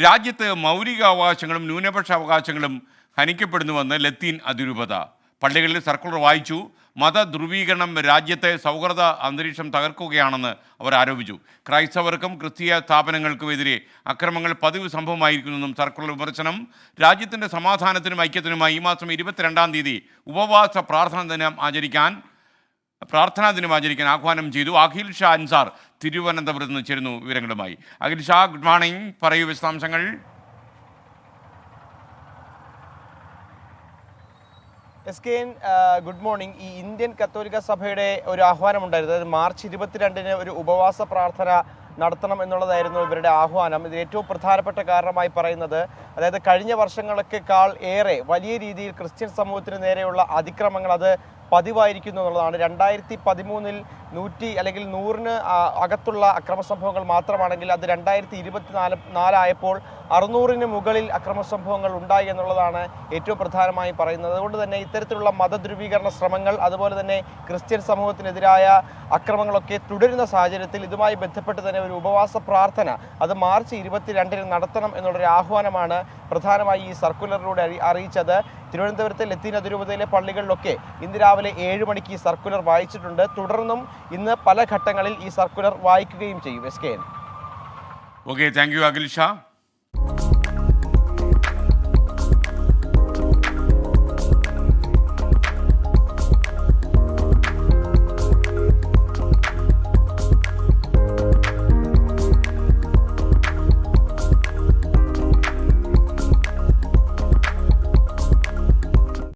രാജ്യത്ത് മൗലികാവകാശങ്ങളും ന്യൂനപക്ഷ അവകാശങ്ങളും ഹനിക്കപ്പെടുന്നുവെന്ന് ലത്തീൻ അതിരൂപത. പള്ളികളിൽ സർക്കുലർ വായിച്ചു. മത ധ്രുവീകരണം രാജ്യത്തെ സൗഹൃദ അന്തരീക്ഷം തകർക്കുകയാണെന്ന് അവർ ആരോപിച്ചു. ക്രൈസ്തവർക്കും ക്രിസ്തീയ സ്ഥാപനങ്ങൾക്കുമെതിരെ അക്രമങ്ങൾ പതിവ് സംഭവമായിരിക്കുന്നെന്നും സർക്കുലർ വിമർശനം. രാജ്യത്തിന്റെ സമാധാനത്തിനും ഐക്യത്തിനുമായി ഈ മാസം ഇരുപത്തിരണ്ടാം തീയതി ഉപവാസ പ്രാർത്ഥന ദിനം ആചരിക്കാൻ പ്രാർത്ഥനാ ദിനം ആചരിക്കാൻ ആഹ്വാനം ചെയ്തു. അഖിൽ ഷാ അൻസാർ തിരുവനന്തപുരത്ത് നിന്ന് ചേരുന്നു വിവരങ്ങളുമായി. Akhil Shah good morning. പറയൂ വിശദാംശങ്ങൾ. S K good morning. ഈ ഇന്ത്യൻ കത്തോലിക്ക സഭയുടെ ഒരു ആഹ്വാനമുണ്ടായിരുന്നു. അതായത് മാർച്ച് ഇരുപത്തിരണ്ടിന് ഒരു ഉപവാസ പ്രാർത്ഥന നടത്തണം എന്നുള്ളതായിരുന്നു ഇവരുടെ ആഹ്വാനം. ഇതിൽ ഏറ്റവും പ്രധാനപ്പെട്ട കാരണമായി പറയുന്നത് അതായത് കഴിഞ്ഞ വർഷങ്ങളൊക്കെക്കാൾ ഏറെ വലിയ രീതിയിൽ ക്രിസ്ത്യൻ സമൂഹത്തിന് നേരെയുള്ള അതിക്രമങ്ങൾ അത് പതിവായിരിക്കുന്നു എന്നുള്ളതാണ്. രണ്ടായിരത്തി പതിമൂന്നിൽ നൂറ്റി അല്ലെങ്കിൽ നൂറിന് അകത്തുള്ള അക്രമ സംഭവങ്ങൾ മാത്രമാണെങ്കിൽ അത് രണ്ടായിരത്തി ഇരുപത്തിനാല് നാലായപ്പോൾ അറുന്നൂറിന് മുകളിൽ അക്രമ സംഭവങ്ങൾ ഉണ്ടായി എന്നുള്ളതാണ് ഏറ്റവും പ്രധാനമായി പറയുന്നത്. അതുകൊണ്ട് തന്നെ ഇത്തരത്തിലുള്ള മതധ്രുവീകരണ ശ്രമങ്ങൾ അതുപോലെ തന്നെ ക്രിസ്ത്യൻ സമൂഹത്തിനെതിരായ അക്രമങ്ങളൊക്കെ തുടരുന്ന സാഹചര്യത്തിൽ ഇതുമായി ബന്ധപ്പെട്ട് തന്നെ ഒരു ഉപവാസ പ്രാർത്ഥന അത് മാർച്ച് ഇരുപത്തിരണ്ടിന് നടത്തണം എന്നുള്ളൊരു ആഹ്വാനമാണ് പ്രധാനമായി ഈ സർക്കുലറിലൂടെ അറിയിച്ചത്. തിരുവനന്തപുരത്തെ ലത്തീൻ അതിരൂപതയിലെ പള്ളികളിലൊക്കെ ഇന്ന് രാവിലെ ഏഴ് മണിക്ക് ഈ സർക്കുലർ വായിച്ചിട്ടുണ്ട്. തുടർന്നും ഇന്ന് പല ഘട്ടങ്ങളിൽ ഈ സർക്കുലർ വായിക്കുകയും ചെയ്യും. S K N. Okay thank you Akhil Shah